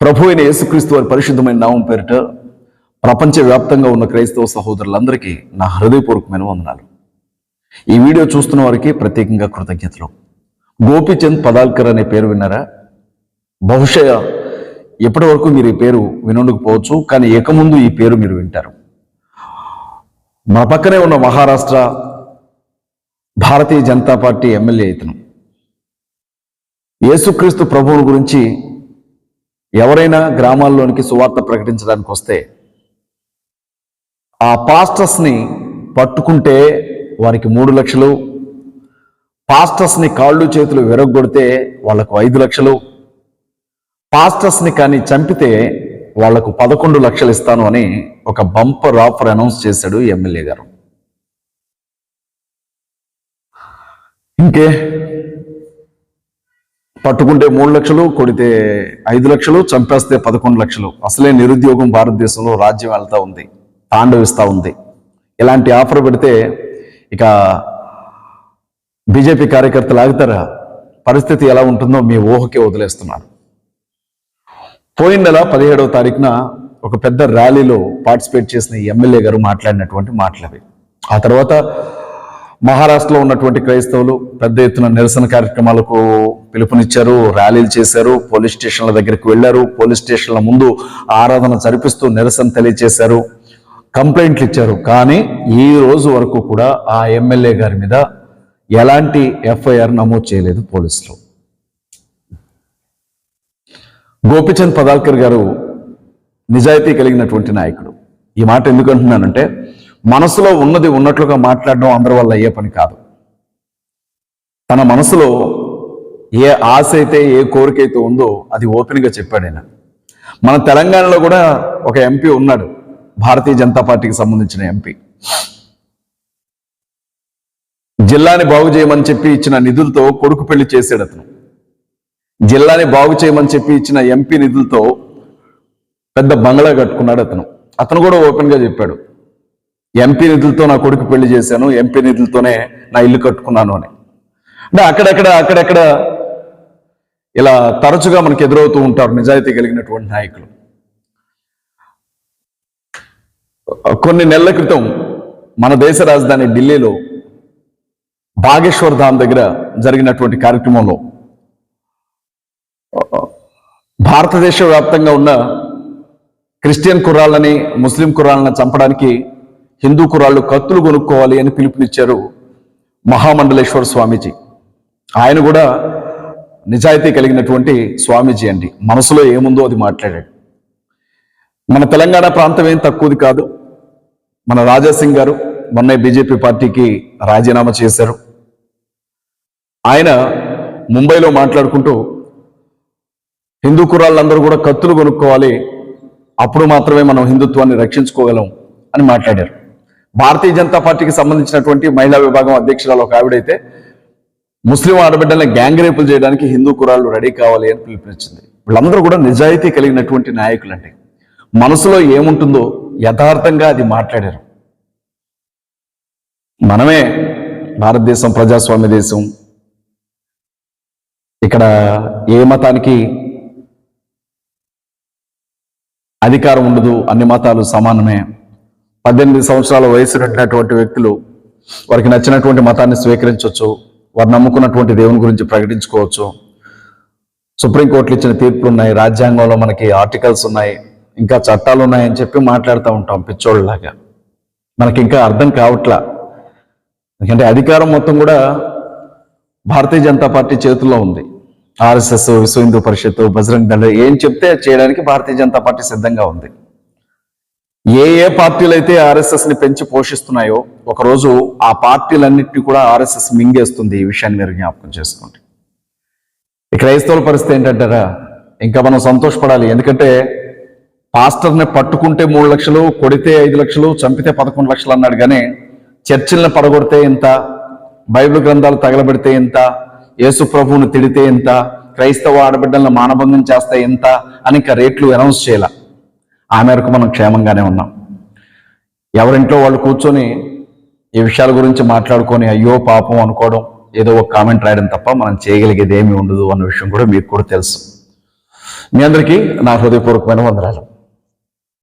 ప్రభు అయిన యేసుక్రీస్తు వారి పరిశుద్ధమైన నామం పేరిట ప్రపంచవ్యాప్తంగా ఉన్న క్రైస్తవ సహోదరులందరికీ నా హృదయపూర్వకమైన వందనాలు. ఈ వీడియో చూస్తున్న వారికి ప్రత్యేకంగా కృతజ్ఞతలు. గోపీచంద్ పదాల్కర్ అనే పేరు విన్నారా? బహుశా ఎప్పటి వరకు మీరు ఈ పేరు వినుండకపోవచ్చు కానీ ఇక ముందు ఈ పేరు మీరు వింటారు. మన పక్కనే ఉన్న మహారాష్ట్ర భారతీయ జనతా పార్టీ ఎమ్మెల్యే ఇతను. యేసుక్రీస్తు ప్రభువుని గురించి ఎవరైనా గ్రామాల్లోనికి సువార్త ప్రకటించడానికి వస్తే ఆ పాస్టర్స్ని పట్టుకుంటే వారికి మూడు లక్షలు పాస్టర్స్ని కాళ్ళు చేతులు విరగొడితే వాళ్ళకు ఐదు లక్షలు పాస్టర్స్ని కానీ చంపితే వాళ్ళకు పదకొండు లక్షలు ఇస్తాను అని ఒక బంపర్ ఆఫర్ అనౌన్స్ చేశాడు ఎమ్మెల్యే గారు. ఇంకే? పట్టుకుంటే మూడు లక్షలు కొడితే ఐదు లక్షలు చంపేస్తే పదకొండు లక్షలు. అసలే నిరుద్యోగం భారతదేశంలో రాజ్యం వెళ్తా ఉంది తాండవిస్తూ ఉంది. ఇలాంటి ఆఫర్ పెడితే ఇక బీజేపీ కార్యకర్తలు ఆగుతారా? పరిస్థితి ఎలా ఉంటుందో మీ ఊహకే వదిలేస్తున్నారు. పోయిన నెల పదిహేడవ తారీఖున ఒక పెద్ద ర్యాలీలో పార్టిసిపేట్ చేసిన ఎమ్మెల్యే గారు మాట్లాడినటువంటి మాటలవి. ఆ తర్వాత మహారాష్ట్రలో ఉన్నటువంటి క్రైస్తవులు పెద్ద ఎత్తున నిరసన కార్యక్రమాలకు పిలుపునిచ్చారు ర్యాలీలు చేశారు పోలీస్ స్టేషన్ల దగ్గరికి వెళ్ళారు. పోలీస్ స్టేషన్ల ముందు ఆరాధన జరిపిస్తూ నిరసన తెలియజేశారు కంప్లైంట్లు ఇచ్చారు. కానీ ఈ రోజు వరకు కూడా ఆ ఎమ్మెల్యే గారి మీద ఎలాంటి ఎఫ్ఐఆర్ నమోదు చేయలేదు పోలీసులు. గోపిచంద్ పదాల్కర్ గారు నిజాయితీ కలిగినటువంటి నాయకుడు. ఈ మాట ఎందుకు అంటున్నానంటే మనసులో ఉన్నది ఉన్నట్లుగా మాట్లాడడం అందరి వల్ల అయ్యే పని కాదు. తన మనసులో ఏ ఆశ అయితే ఏ కోరిక అయితే ఉందో అది ఓపెన్గా చెప్పాడు ఆయన. మన తెలంగాణలో కూడా ఒక ఎంపీ ఉన్నాడు భారతీయ జనతా పార్టీకి సంబంధించిన ఎంపీ జిల్లాని బాగు చేయమని చెప్పి ఇచ్చిన నిధులతో కొడుకు పెళ్ళి చేశాడు అతను. జిల్లాని బాగు చేయమని చెప్పి ఇచ్చిన ఎంపీ నిధులతో పెద్ద బంగ్లా కట్టుకున్నాడు అతను. అతను కూడా ఓపెన్గా చెప్పాడు ఎంపీ నిధులతో నా కొడుకు పెళ్ళి చేశాను ఎంపీ నిధులతోనే నా ఇల్లు కట్టుకున్నాను అని. అంటే అక్కడక్కడ అక్కడెక్కడ ఇలా తరచుగా మనకు ఎదురవుతూ ఉంటారు నిజాయితీ కలిగినటువంటి నాయకులు. కొన్ని నెలల క్రితం మన దేశ రాజధాని ఢిల్లీలో బాగేశ్వర్ ధామ్ దగ్గర జరిగినటువంటి కార్యక్రమంలో భారతదేశ వ్యాప్తంగా ఉన్న క్రిస్టియన్ కుర్రాళ్ళని ముస్లిం కుర్రాళ్ళని చంపడానికి హిందూ కురాళ్ళు కత్తులు కొనుక్కోవాలి అని పిలుపునిచ్చారు మహామండలేశ్వర స్వామీజీ. ఆయన కూడా నిజాయితీ కలిగినటువంటి స్వామీజీ అండి. మనసులో ఏముందో అది మాట్లాడాడు. మన తెలంగాణ ప్రాంతం ఏం తక్కువది కాదు. మన రాజాసింగ్ గారు మొన్న బీజేపీ పార్టీకి రాజీనామా చేశారు. ఆయన ముంబైలో మాట్లాడుకుంటూ హిందూ కుర్రాళ్ళందరూ కూడా కత్తులు కొనుక్కోవాలి. అప్పుడు మాత్రమే మనం హిందుత్వాన్ని రక్షించుకోగలం అని మాట్లాడారు. భారతీయ జనతా పార్టీకి సంబంధించినటువంటి మహిళా విభాగం అధ్యక్షురాలు ఒక ఆవిడైతే ముస్లిం ఆడబిడ్డల్ని గ్యాంగ్ రేపులు చేయడానికి హిందూ కురాళ్ళు రెడీ కావాలి అని పిలుపునిచ్చింది. వీళ్ళందరూ కూడా నిజాయితీ కలిగినటువంటి నాయకులండి మనసులో ఏముంటుందో యథార్థంగా అది మాట్లాడారు. మనమే భారతదేశం ప్రజాస్వామ్య దేశం. ఇక్కడ ఏ మతానికి అధికారం ఉండదు అన్ని మతాలు సమానమే. పద్దెనిమిది సంవత్సరాల వయసు ఉన్నటువంటి వ్యక్తులు వారికి నచ్చినటువంటి మతాన్ని స్వీకరించవచ్చు వారు నమ్ముకున్నటువంటి దేవుని గురించి ప్రకటించుకోవచ్చు. సుప్రీంకోర్టులు ఇచ్చిన తీర్పులు ఉన్నాయి రాజ్యాంగంలో మనకి ఆర్టికల్స్ ఉన్నాయి ఇంకా చట్టాలు ఉన్నాయని చెప్పి మాట్లాడుతూ ఉంటాం పిచ్చోళ్ళలాగా. మనకి ఇంకా అర్థం కావట్లా. ఎందుకంటే అధికారం మొత్తం కూడా భారతీయ జనతా పార్టీ చేతుల్లో ఉంది. ఆర్ఎస్ఎస్ విశ్వ హిందూ పరిషత్ బజరంగ్ దళ ఏం చెప్తే చేయడానికి భారతీయ జనతా పార్టీ సిద్ధంగా ఉంది. ఏ ఏ పార్టీలు అయితే ఆర్ఎస్ఎస్ని పెంచి పోషిస్తున్నాయో ఒకరోజు ఆ పార్టీలన్నింటినీ కూడా ఆర్ఎస్ఎస్ మింగేస్తుంది ఈ విషయాన్ని మీరు జ్ఞాపకం చేసుకోండి. ఈ క్రైస్తవుల పరిస్థితి ఏంటంటారా? ఇంకా మనం సంతోషపడాలి. ఎందుకంటే పాస్టర్ని పట్టుకుంటే మూడు లక్షలు కొడితే ఐదు లక్షలు చంపితే పదకొండు లక్షలు అన్నాడు కానీ చర్చిల్ని పడగొడితే ఇంత బైబిల్ గ్రంథాలు తగలబెడితే ఇంత యేసు ప్రభువును తిడితే ఇంత క్రైస్తవ ఆడబిడ్డలను మానభంగం చేస్తే ఇంత అని ఇంకా రేట్లు అనౌన్స్ చేయాలి. ఆ మేరకు మనం క్షేమంగానే ఉన్నాం. ఎవరింట్లో వాళ్ళు కూర్చొని ఈ విషయాల గురించి మాట్లాడుకొని అయ్యో పాపం అనుకోవడం ఏదో ఒక కామెంట్ రాయడం తప్ప మనం చేయగలిగేది ఏమీ ఉండదు అన్న విషయం కూడా మీకు కూడా తెలుసు. మీ అందరికీ నా హృదయపూర్వకమైన వందనాలు.